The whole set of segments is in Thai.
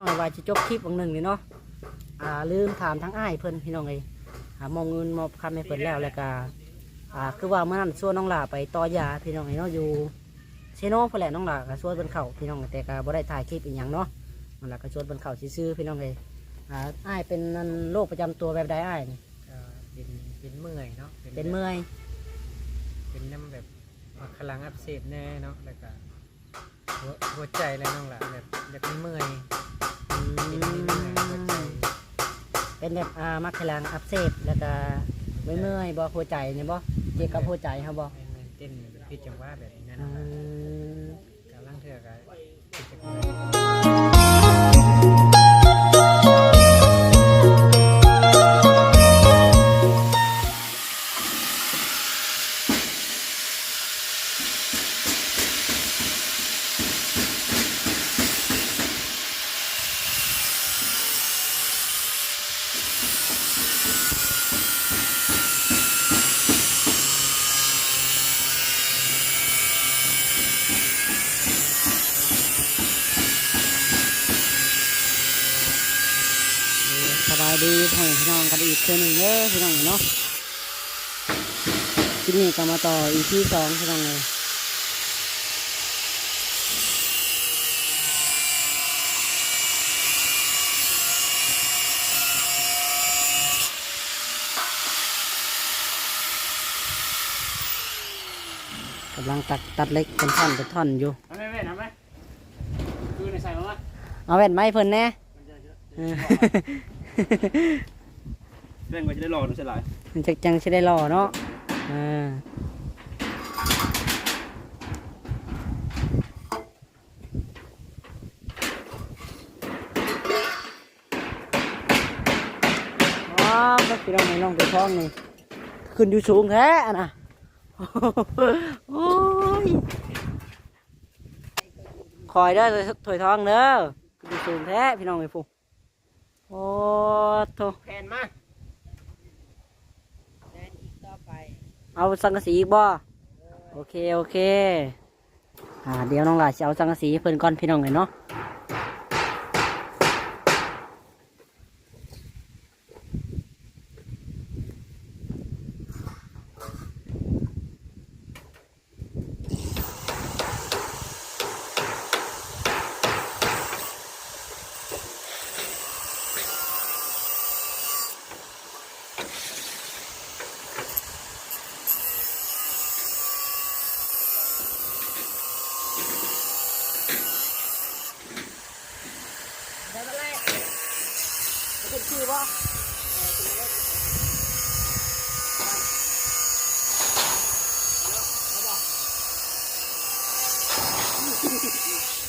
เอาไว้จะจบคลิปวันหนึ่งนี่เนาะอ่าลืมถามทั้งอ้ายเพิ่นพี่น้องเอ้ยหามองเงินมอบคำให้เพิ่นแล้วแล้วก็อ่าคือว่าเมื่อนั้นชวนน้องหลาไปต่อยาพี่น้องเอ้ยเนาะอยู่เชโน่เพิ่นแหละน้องหลาก็ชวนเพิ่นเข้าพี่น้องแต่ก็บ่ได้ถ่ายคลิปอีหยังเนาะนั่นแหละก็ชวนเพิ่นเข้าซื่อๆพี่น้องเอ้ยอ่าอ้ายเป็นนั่นโรคประจำตัวแบบใดอ้ายนี่ก็เป็นเป็นเมื่อยเนาะเป็นเมื่อย เป็นน้ำแบบว่าพลังอักเสบแน่เนาะแล้วก็ หัวหัวใจแล้วน้องละแบบแบบเมื่อยอืเป็นเมื่อยหัวใจมเป็นแบบอ่ามักขลังอักเสบแล้วก็เมื่อยๆบ่หัวใจเนี่ยบ่เกี่ยวกับหัวใจครับบ่แม่นแม่นเต้นพิดจังหวะแบบนี้อืนะมกำลังเถื่อกันพิดจังหวะ สบายดีพ่อแม่พี่น้องกันอีกเทื่อหนึ่งเด้อพี่น้องเนาะที่นี่ก็มาต่ออีพีสองพี่น้องเลยกำลังตัดตัดเล็กเป็นท่อนเป็นท่อนอยู่ทำไมแม่ทำไหมคือในใส่มาไหมเอาแว่นไม้เพิ่นแน่ เออเล่นก็จะได้รอหนูใช่ไหมมันจะจังสิได้รอเนาะอ่าว้าวก็พี่น้องไม่น้องไปท้องนี่ขึ้นอยู่สูงแท้อะนะโอ้ยคอยเด้อถอยท้องเด้อขึ้นอยู่สูงแท้พี่น้องไอ้ฟู โอ้โถแผนมาเอาสังกะสีอีกบ่โอเคโอเค อ่า เดี๋ยวน้องหลาจะเอาสังกะสีให้เพิ่นก่อนพี่น้องเลยเนาะ よし。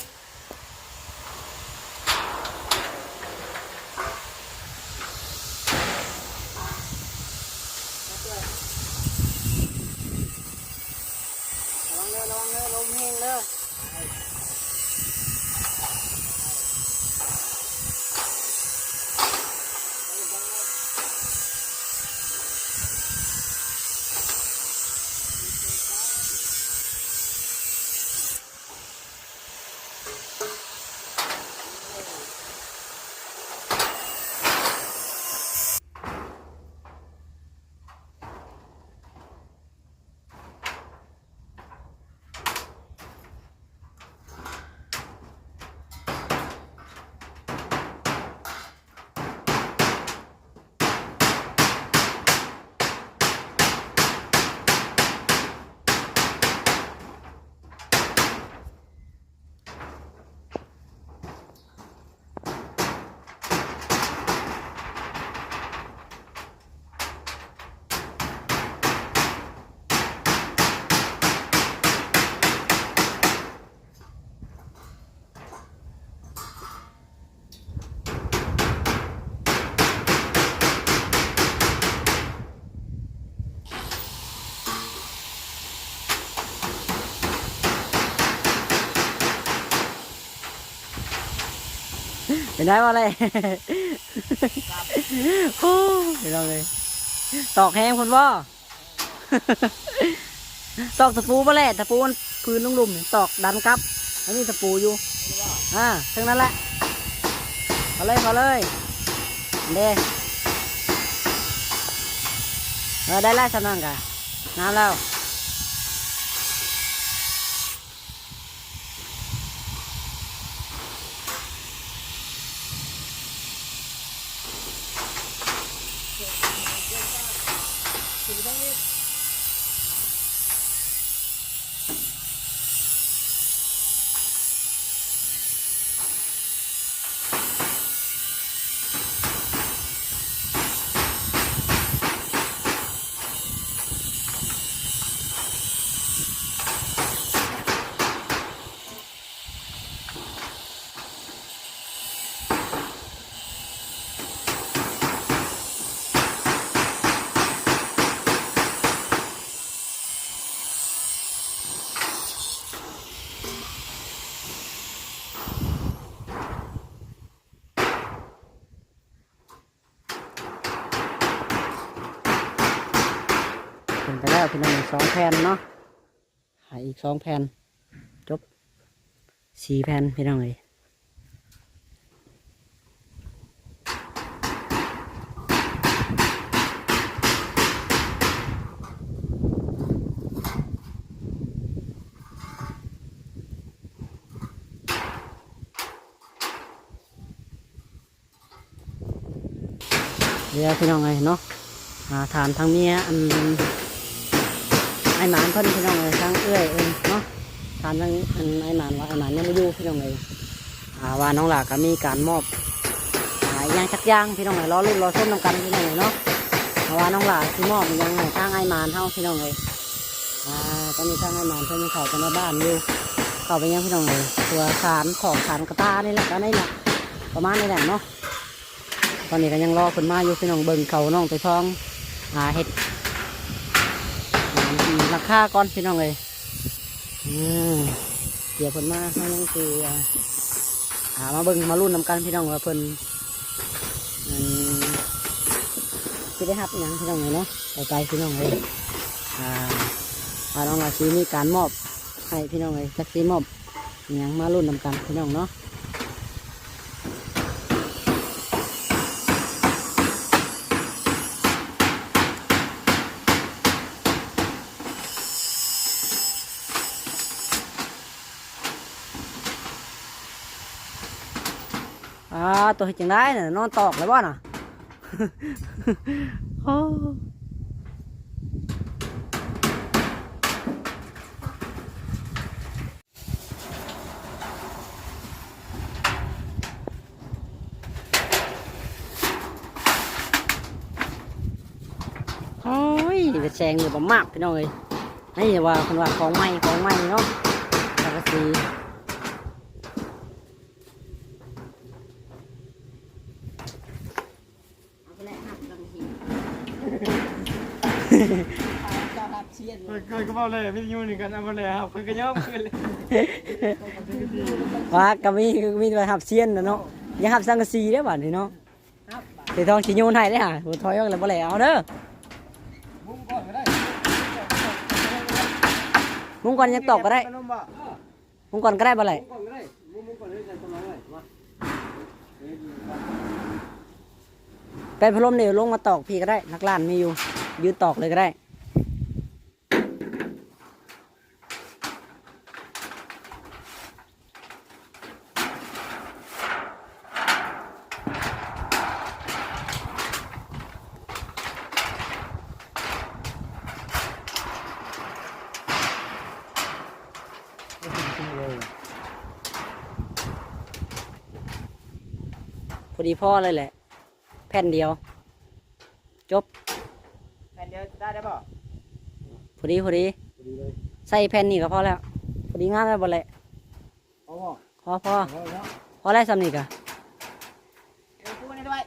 เป็นได้ว่าอะไรโอ้เดี๋ยวเลย ตอกแห้งคนบ่ตอกตะปูมาแหละตะปูมันพื้นลุ่มๆตอกดันครับแล้วมีตะปูอยู่อ่าทั้งนั้นแหละเขาเลยเขาเลยเด้เออได้ไล่สำนักกะน้ำแล้ว สองแผ่นเนาะหายอีกสองแผ่นจบสี่แผ่นพี่น้องเลยเดี๋ยวพี่น้องเลยเนาะอ่าถามทางเมียอัน ไอ้หมานเพิ่นพี่น้องเลยทั้งเอื้อยเองเนาะถามทั้งอันไอ้หมานว่าไอ้หมานยังไม่อยู่พี่น้องเลยอ่าว่าน้องหลาก็มีการมอบอ่าย่างชักยางพี่น้องเลยรอรุ่นรอส้มนำกันพี่น้องเลยเนาะเพราะว่าน้องหลาที่มอบยังไงทางไอ้หมานเฮาพี่น้องเลยอ่าตอนนี้ทางไอ้หมานเพิ่นยังเข้าไปในบ้านอยู่เข้าไปยังพี่น้องเลยตัวสารของสารกระตานี่แหละก็นี่แหละประมาณนี้แหละเนาะตอนนี้ก็ยังรอคนมาอยู่พี่น้องเบิ่งเขาน้องไปท้องอ่าเห็ด ราคาก่อนพี่น้องเลยเดี๋ยวเพิ่นมาให้ยังคือหามาเบิ่งมารุ่นนำกันพี่น้องว่าเพิ่นอืมสิได้รับอหยังพี่น้องเลยเนาะต่อไปพี่น้องเลยอ่าว่าน้องราชีมีการมอบให้พี่น้องเลยจักซีมอบอหยังมารุ่นนำกันพี่น้องเนาะอ่าตัวเฮ็ดจังได้น่ะนอนตอกเลยบ่น่ะ โอ้โอ้ ยเป็นแซงอยู่บ่มากพี่น้องเอ้ยนี่ว่าคนว่าของใหม่ของใหม่เนาะสั งกะสีเคยก็บอกเลยพี่ยูนี่กันเอาไปเลยครับเคยก็ย่อมขึ้นเลยว่าก็มีมีไปหับเซียนนะเนาะยังหับสังกะสีได้บ่นี่เนาะเสียทองสีโยนให้ได้อห่ะหัวถอยออกแล้วบ่แล้วเอาเด้อมุ้งก่อนก็ได้มุ้งก่อนยังตอกก็ได้มุ้งก่อนก็ได้บ่เลยมุ้งก่อนก็ได้มาเลยจะทำอะไรมเป็นพลมเดี๋ยวลงมาตอกพี่ก็ได้นักล้านมีอยู่ ยืนตอกเลยก็ได้ พอดีพ่อเลยแหละ แผ่นเดียว จบ แผ่นเดียวได้ได้ป่ะ พอดีพอดีดีเลยใส่แผ่นนี่ก็พอแล้ว พอดีงามแล้วบ่เลยเอาบ่พอพอเอาแล้วพอแล้วสำนีกะเอาพูดนี่ด้วย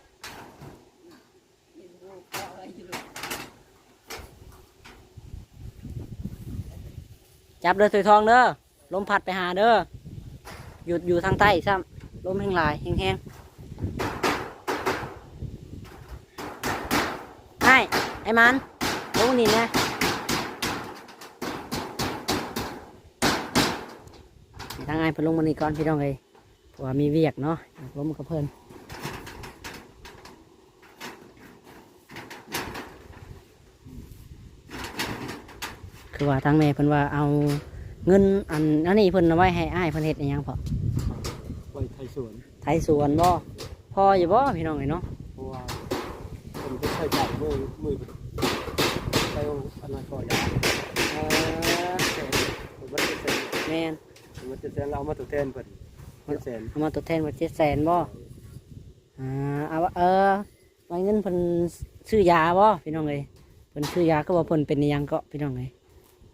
จับเด้อถอยทองเด้อลมพัดไปหาเด้อหยุดอยู่ทางใต้ซ้ำลมแห้งหลายแห้งๆไอ้ไอ้มันลงนี่นะ ทางไอ้พลุงมันนี่ก่อนพี่น้องเลยผัวมีเวียกเนาะล้มกระเพื่อนคือว่าทางแม่เพิ่นว่าเอาเงินอันอันนี้เพิ่นเอาไว้ให้อ้ายเพิ่นเฮ็ดอีหยังพอไว้ไทยสวนไทยสวนบ่พออยู่บ่พี่น้องเอ้ยเนาะเพราว่าเพิ่นใช้จ่ายมือมือไปเอาอันนั้นก็ยาเออแม่น ม่นผมว่าจะเซ็นเราเอามาตัวแทนเพิ่นเพิ่นเซ็นเอามาตัวแทนว่า700,000บ่อ่าเอาว่าเออไว้เงินเพิ่นซื้อยาบ่พี่น้องเอ้ยเพิ่นซื้อยาก็บ่เพิ่นเป็นอิหยังก็พี่น้องเอ้ย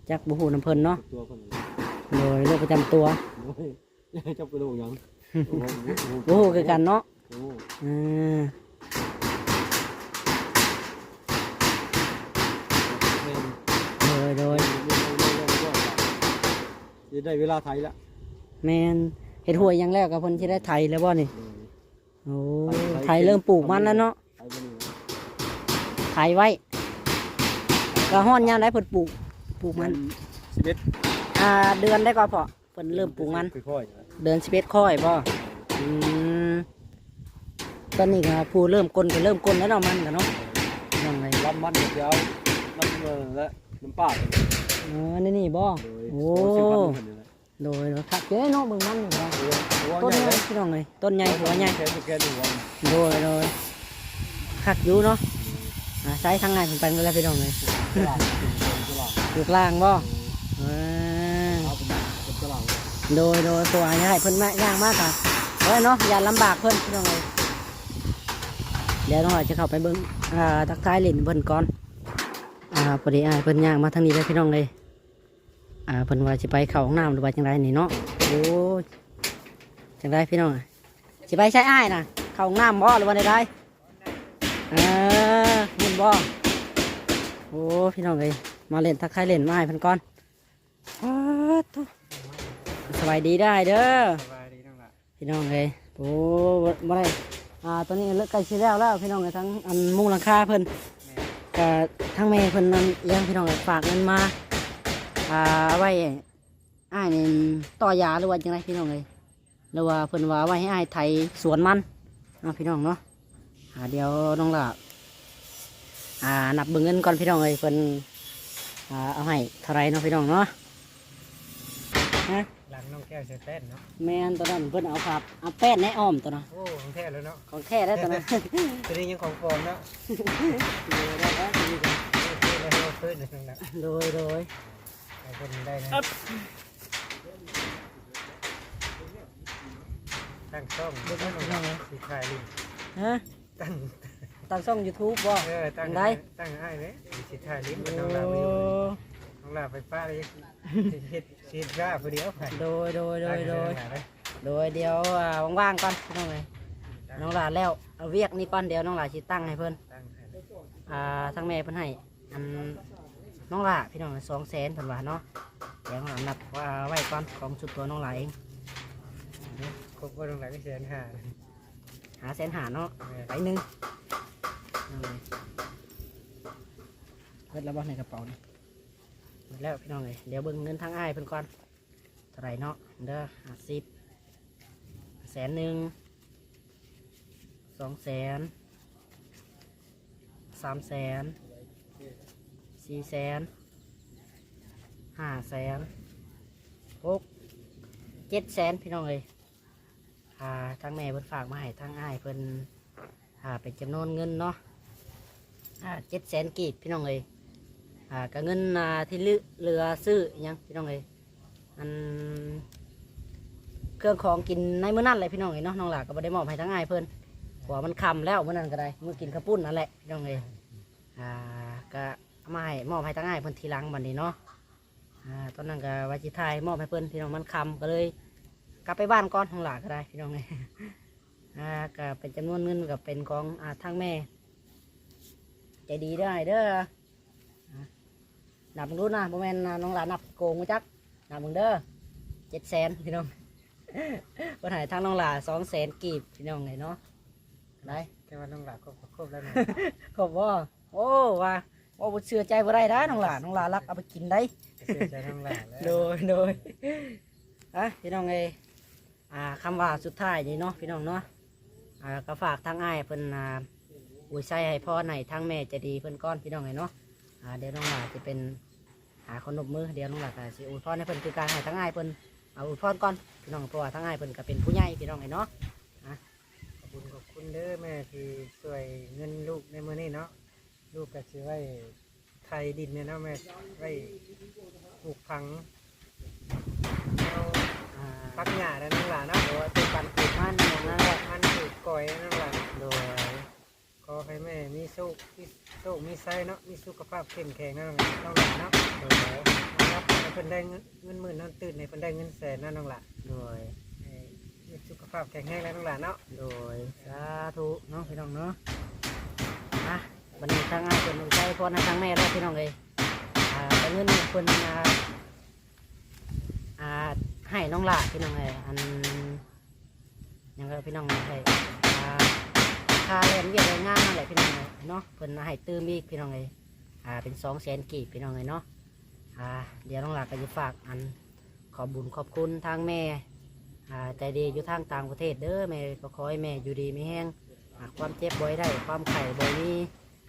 จักบ่ฮู้นํเพิ่นเนาะตัวเพิ่นโดยโรคประจำตัวโอ้ยจับกระดูกยังโอ้โหบ่ฮู้คือกันเนาะ โอ้โหอืม แม่น โดยโดย จะได้เวลาไทยละแม่นเฮ็ดหวยอยังแรกกับเพิ่นสิได้ไถแล้วบ่นี่โอ้ไถเริ่มปลูกมันแล้วเนาะไทยบ่นี่ไถไว้ก็ฮ้อนยามได้เพิ่นปลูกปลูกมันสิบเอ็ดอ่าเดือนได้ก็พอเพิ่นเริ่มปลูกมัน ค่อยๆนะเดือน11ค่อยบ่อืมตอนนี้ก็ผู้เริ่มกลนก็เริ่มกลนแล้วเนาะมันก็เนาะยังไงรับมันเดี๋ยวน้ำเงินและน้ำปลาอ๋อนี่นี่บ่โดย โอ้สิบพันเพิ่นนี่แหละโดยโดยคักเด้เนาะเบิ่งมันนี่ก็โอ้ยโอ้ยต้นใหญ่ใหญ่เลยพี่น้องเอ้ยต้นใหญ่หัวใหญ่แค่แค่ดูวันโดยโดยคักอยู่เนาะอ่าใช้ทางไงผมไปแล้วพี่น้องเลยตลาดตลาดอยู่กลางบ่เออเอาเป็นเป็นตลาดโดยโดยตัวอันนี้ให้เพิ่นมาย่างมากค่ะเอ้ยเนาะอย่าลำบากเพิ่นพี่น้องเลยเดี๋ยวน้องอาจจะเข้าไปเบิ่งอ่าทักทายเล่นเพิ่นก่อนอ่าพอดีอ้ายเพิ่นย่างมาทางนี้เลยพี่น้องเลย อ่าเพิ่นว่าสิไปเข้าห้องน้ำหรือว่าจังไรนี่เนาะโอ้ยจังไรพี่น้องสิไปใช้อ้ายน่ะเข้าห้องน้ำบ่หรือว่าใดๆเออมุนบ่โอ้พี่น้องเอ้ยมาเล่นทักทายเล่นมาให้เพันก่อนอ้าวตุ๊สบายดีได้เด้อสบายดีน้องละพี่น้องเอ้ยโอ้บ่บ่ได้อ่าตอนนี้เลิกใกล้สิแล้วแล้วพี่น้องเอ้ยทั้งอันมุงหลังคาเพิ่นแม่ก็ทั้งแม่เพิ่นนั่นเลี้ยงพี่น้องเอ้ยฝากเงินมา อ่าเอาไว้อ้ายนี่ต่อยาหรือว่าจังไรพี่น้องเอ้ยหรือว่าเพิ่นว่าเอาไว้ให้อ้ายไถสวนมันเนาะพี่น้องเนาะอ่าเดี๋ยวน้องล่ะอ่านับเบิ่งเงินก่อนพี่น้องเอ้ยเพิ่นอ่าเอาให้เท่าไรเนาะพี่น้องเนาะฮะหลังน้องแก้วเสร็จแป้นเนาะแม่นตัวนั้นเพิ่นเอาครับเอาแป้นในอ้อมตัวน่ะโอ้ของแท้แล้วเนาะของแท้แล้วตัวนั้นตัวนี้ยังของปลอมเนาะโดยได้แล้วโอเคแล้วเราฟื้นเลยน้องละโดยโดยให้ คนได้นะตั้งช่องเดี๋ยวก่อนพี่น้องเอ้ยสีขายลิงฮะตั้งตั้งช่อง YouTube บ่เออตั้งได้ตั้งให้เลยสีขายลิงมันโอ้น้องลาไปอยู่น้องลาไปป้าเลยเฮ็ดเฮ็ดราพอดีเอาไปโดยโดยโดยโดยตั้งให้น้องหลานเลยโดยเดี๋ยวอ่าว่างๆก่อนพี่น้องเอ้ยน้องหลานแล้วเอาเวียกนี่ก่อนเดี๋ยวน้องหลานสิตั้งให้เพิ่นตั้งให้อ่าทั้งแม่เพิ่นให้อัน น้องลาพี่น้องสองแสนเพิ่นว่าเนาะเดี๋ยวน้องหลานนับว่าไว้ก่อนของสุดตัวน้องลาเองครบว่าน้องลานก็เสียหาหาแสนหาเนาะไปหนึ่งเอาเลยเพิ่นแล้วบ่ในกระเป๋านี่หมดแล้วพี่น้องเลยเดี๋ยวเบิ่งเงินทางอ้ายเพิ่นก่อนเท่าไหรเนาะเด้อห้าสิบแสนหนึ่งสองแสนสามแสน สี่แสนห้าแสนหกเจ็ดแสนพี่น้องเลยอ่าทางแม่เพิ่นฝากมาให้ทางอ้ายเพิ่นอ่าเป็นจำนวนเงินเนาะอ่าเจ็ดแสนกีบพี่น้องเลยอ่าก็เงินอ่าที่เหลือเหลือซื้อยังพี่น้องเลยอันเครื่องของกินในมื้อนั้นเลยพี่น้องเลยเนาะน้องหลาก็บ่ได้มอบให้ทางอ้ายเพิ่นเพราะว่ามันคำแล้วมื้อนั้นก็ได้มื้อกินข้าวปุ้นนั่นแหละพี่น้องเลยอ่าก็ เอามาให้มอบให้ทางอ้ายเพิ่นทีหลังบัดนี้เนาะอ่าตอนนั้นก็ว่าสิทายมอบให้เพิ่นพี่น้องมันคำก็เลย กลับไปบ้านก่อนของหลาก็ได้พี่น้องเลยอ่าก็เป็นจำนวนเงินก็เป็นของอ่าทางแม่ ใจดีได้เด้ออ่านับมึงดูนะโมเมนน้องหลานนับโกงมาจักนับมึงเด้อเจ็ดแสนพี่น้องวันหายทางน้องหลาสองแสนกีบพี่น้องเลยเนาะได้แค่ว่าน้องหลานครบครบแล้วนะขอบว่าโอ้ว่า ว่าบ่เชื่อใจบ่ได้นะน้องหลาน้องหลารักเอาไปกินได้เสียใจน้องหลานแล้วโดยโดยอะพี่น้องเอยอ่าคำว่าสุดท้ายนี่เนาะพี่น้องเนาะอ่าก็ฝากทางอ้ายเพิ่นอ่าอุยใส่ให้พ่อไหนทางแม่จะดีเพิ่นก้อนพี่น้องเอยเนาะอ่าเดี๋ยวน้องหลาจะเป็นหาคนนบมือเดี๋ยวน้องหลักก็สิอวยพรให้เพิ่นคือการให้ทั้งอ้ายเพิ่นเอาอวยพรก่อนพี่น้องเพราะว่าทั้งอ้ายเพิ่นก็เป็นผู้ใหญ่พี่น้องไอ้เนาะขอบคุณขอบคุณเด้อแม่ที่ช่วยเงินลูกในมื้อนี้เนาะ ลูกก็สิไว้ไทยดินเนี่ยนะแม่ไว้ปลูกพังพักหญ้าแล้วน้องหลานเนาะโดยเป็นการปลูกมันอย่างนั้นแหละมันปลูกก่อยน้องหลานโดยขอให้แม่มีโชคมีโชคมีไส้เนาะมีสุขภาพเข้มแข็งนะน้องน้องหลานเนาะโดยครับให้เพิ่นได้เงินเงินหมื่นนั่นตื่นในเพิ่นได้เงินแสนนั่นน้องหลานโดยให้มีสุขภาพแข็งแรงแล้วน้องหลานเนาะโดยสาธุเนาะพี่น้องเนาะ วันนี้ทางอายเพิ่นใจพรให้ทางแม่แล้วพี่น้องเลยอ่าแต่เงินเพิ่นอ่าอ่าให้น้องหลาพี่น้องเลยอันยังก็พี่น้องให้อ่าค่าเรียนเวียนแรงงานนั่นแหละพี่น้องเลยเนาะเพิ่นให้ตื้มอีกพี่น้องเลยอ่าเป็นสองแสนกีบพี่น้องเลยเนาะอ่าเดี๋ยวน้องหลาก็จะฝากอันขอบุญขอบคุณทางแม่อ่าใจดีอยู่ทางต่างประเทศเด้อแม่ก็ขอให้แม่อยู่ดีไม่แห้งความเจ็บบ่อยได้ความไข่บ่อยนี้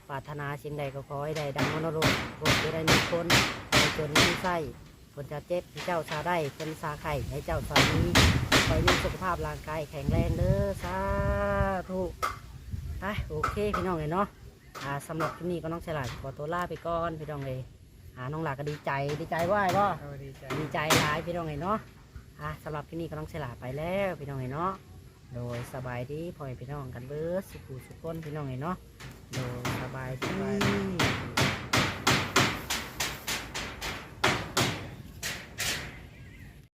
ปรารถนาสิ่งใดก็ขอให้ได้ดังมโนรสโปรดจะได้มีคนในจนมีไส้คนจะเจ็บให้เจ้าชาได้คนสาไข่ให้เจ้าสามีคอยมีสุขภาพร่างกายแข็งแรงเด้อสาธุไปโอเคพี่น้องเลยเนาะอ่าสำหรับที่นี่ก็น้องฉลาดขอตัวลาไปก่อนพี่น้องเลยอ่าน้องหลาก็ดีใจดีใจว่าไอ้บ่เอาดีใจดีใจหลายพี่น้องไงเนาะอะสำหรับที่นี่ก็ต้องเฉลาไปแล้วพี่น้องไงเนาะโดยสบายดีพ่อแม่พี่น้องกันเบิร์ดสุขุสุขคนพี่น้องไงเนาะโดย สบายดี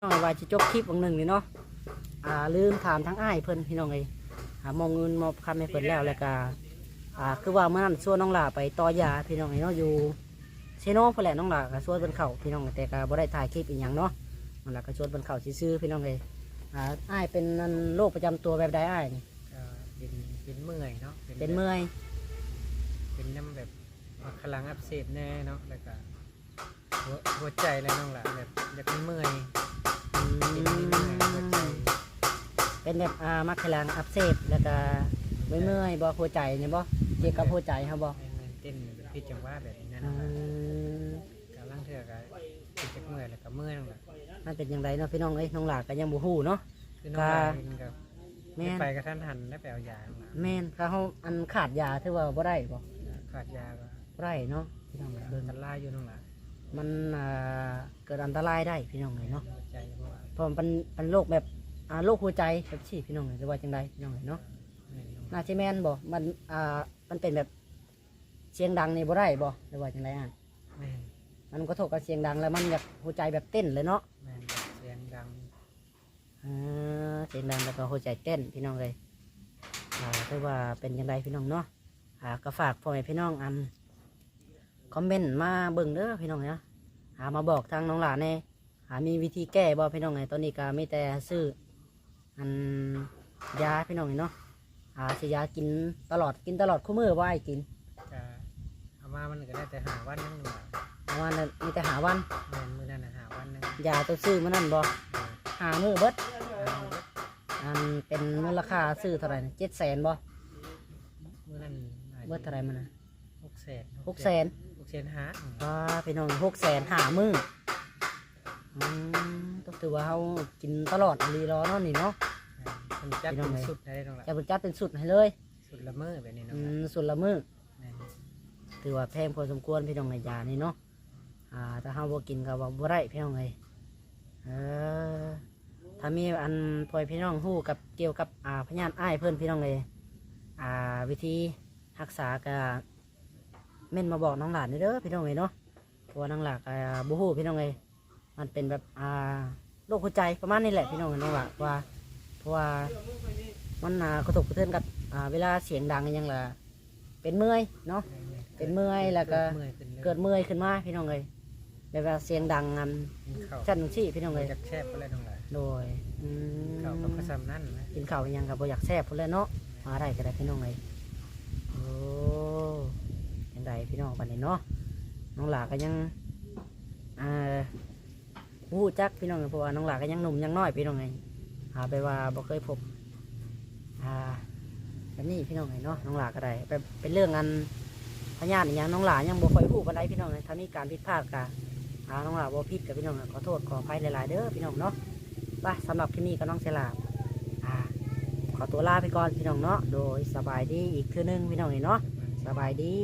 น้องว่าจะจบคลิปวงหนึ่งนี่เนาะอ่าลืมถามทั้งอ้ายเพิ่นพี่น้องไงหามองเงินมอบคำให้เพิ่นแล้วแล้วก็อ่าคือว่าเมื่อนั้นส่วนน้องหลาไปต่อยาพี่น้องไงเนาะอยู่เชโน่เพื่นแหละน้องหลาก็ส่วนเพิ่นเข่าพี่น้องแต่ก็บ่ได้ถ่ายคลิปอีกอย่างเนาะมันละก็ชวนบนเขาซื้อๆพี่น้องเลยอ่าอ้ายเป็นอันโรคประจำตัวแบบใดอ้ายนี่ ก็เป็นเป็นเมื่อยเนาะ เป็นเมื่อย เป็นน้ำแบบว่าพลังอักเสบแน่เนาะแล้วก็หัวหัวใจแล้วน้องหลานแบบอยากเป็นเมื่อยอืเป็นเมื่อยหัวใจมเป็นแบบอ่ามักขลังอักเสบแล้วก็เมื่อยๆบ่หัวใจเนี่ยบ่เกี่ยวกับหัวใจครับบ่แม่นๆเต้นผิดจังหวะแบบนี้นะอืน้องหลานมกำลังเถื่อก็เป็นจักเมื่อยแล้วก็เมื่อยน้องหลานมันเป็นยังไงเนาะพี่น้องเอ้ยน้องหลาก็ยังบ่ฮู้เนาะ คือน้องหลานเองกับแม่นไปกระทันหันได้ไปเอายาน้องหลานแม่นถ้าเฮาอันขาดยาถือว่าบ่ได้บ่ ขาดยาก็บ่ได้เนาะพี่น้องเอ้ยเดิเบิ่นงกันล่าอยู่น้องหลานมันอ่าเกิดอันตรายได้พี่น้องเอ้ยเนาะหัวใจเพราะว่าเพราะมันเป็นเป็นโรคแบบอ่าโรคหัวใจแบบฉีพี่น้องเอ้ยหรือว่าจังไดพี่น้องเอ้ยเนาะแม่นน้องหลานน่าจะแม่นบ่มันอ่ามันเป็นแบบเสียงดังนี่บ่ได้บ่หรือว่าจังไดอะแม่นมันกระทบกับเสียงดังแล้วมันอยากหัวใจแบบเต้นเลยเนาะ แม่นเสียงดังอ่าเสียงดังแล้วก็หัวใจเต้นพี่น้องเลยอ่าคือว่าเป็นยังไงพี่น้องเนาะ อ่าก็ฝากพ่อแม่พี่น้องอันคอมเมนต์มาเบิ่งเด้อพี่น้องเนาะหามาบอกทางน้องหลานแน่หามีวิธีแก้บ่พี่น้องไงตอนนี้ก็มีแต่ซื้ออันยาพี่น้องเนาะอ่าสิยากินตลอดกินตลอดคู่มือว่าให้กินก็เอามามันก็ได้แต่หาวันนึงหลานประมาณนั้นมีแต่หาวันแม่นมื้อนั้นน่ะหาวันหนึงยาตัวซื้อมันนั่นบ่เออหามือเบิดหามื้ออันเป็นมูลค่าซื้อเท่าไหร่เจ็ดแสนบ่มื้อนั้นน่าจะ เบิดเท่าไหร่มันนะหกแสนหกแสนหกแสนหาอืมว้าพี่น้องหกแสนหามืออืมต้องถือว่าเขากินตลอดอรีรอเนาะนี่เนาะแม่นเพิ่นจัดพี่น้อง เป็นเอ้ยสุดได้ตรงหละจะเป็นจัดเป็นสุดให้เลยสุดละเมอแบบนี้เนาะอืมสุดละมือแม่นถือว่าแพงพอสมควรพี่น้องในยานี่เนาะอ่าถ้าเขาบ่กินก็ว่าบ่ได้พี่น้องเลยเออถ้ามีอันพอยพี่น้องฮู้กับเกี่ยวกับอ่าพยานอ้ายเพิ่นพี่น้องเลยอ่า วิธี รักษาก็เม่นมาบอกน้องหลานเด้อพี่น้องเลยเนาะเพราะว่าน้องหลานก็บูฮู้พี่น้องเลยมันเป็นแบบอ่าโรคหัวใจประมาณนี้แหละพี่น้องเอ้ยน้องหลานว่าเพราะว่ามันอ่ากระทบกระเทือนกับอ่าเวลาเสียงดังอหยังล่ะเป็นเมื่อยเนาะแม่นเป็นเมื่อยแล้วก็เมื่อยขึ้นเลยเกิดเมื่อยขึ้นมาพี่น้องเลยแบบว่าเสียงดังงันกินข้าวจันซี่พี่น้องเลยจากแคบไปเลยตรงหละโดยอืมข้าวกับกระซำนั่นนะกินข้าวอิหยังกับบ่อยากแซ่บพุ่นเลยเนาะมาได้ก็ได้พี่น้องเลย โอ้ยังไงพี่น้องปันนี้เนาะน้องหลาก็ยังอ่าหู้จักพี่น้องเพราะว่าน้องหลาก็ยังหนุ่มยังน้อยพี่น้องเลยหาไปว่าบ่เคยพบอ่าแบบนี้พี่น้องเลยเนาะน้องหลาก็ได้แบบเป็นเรื่องอันพญาติอย่างน้องหลายังบ่ค่อยพูดปานใดพี่น้องเลยถ้ามีการผิดพลาดกะอ่าน้องหลาบ่ผิดกับพี่น้องขอโทษขออภัยหลายๆเด้อพี่น้องเนาะไปสำหรับคลิปนี้ก็น้องเสลา ขอตัวลาไปก่อนพี่น้องเนาะ โดยสบายดีอีกคืนนึงพี่น้องเนาะ สบายดี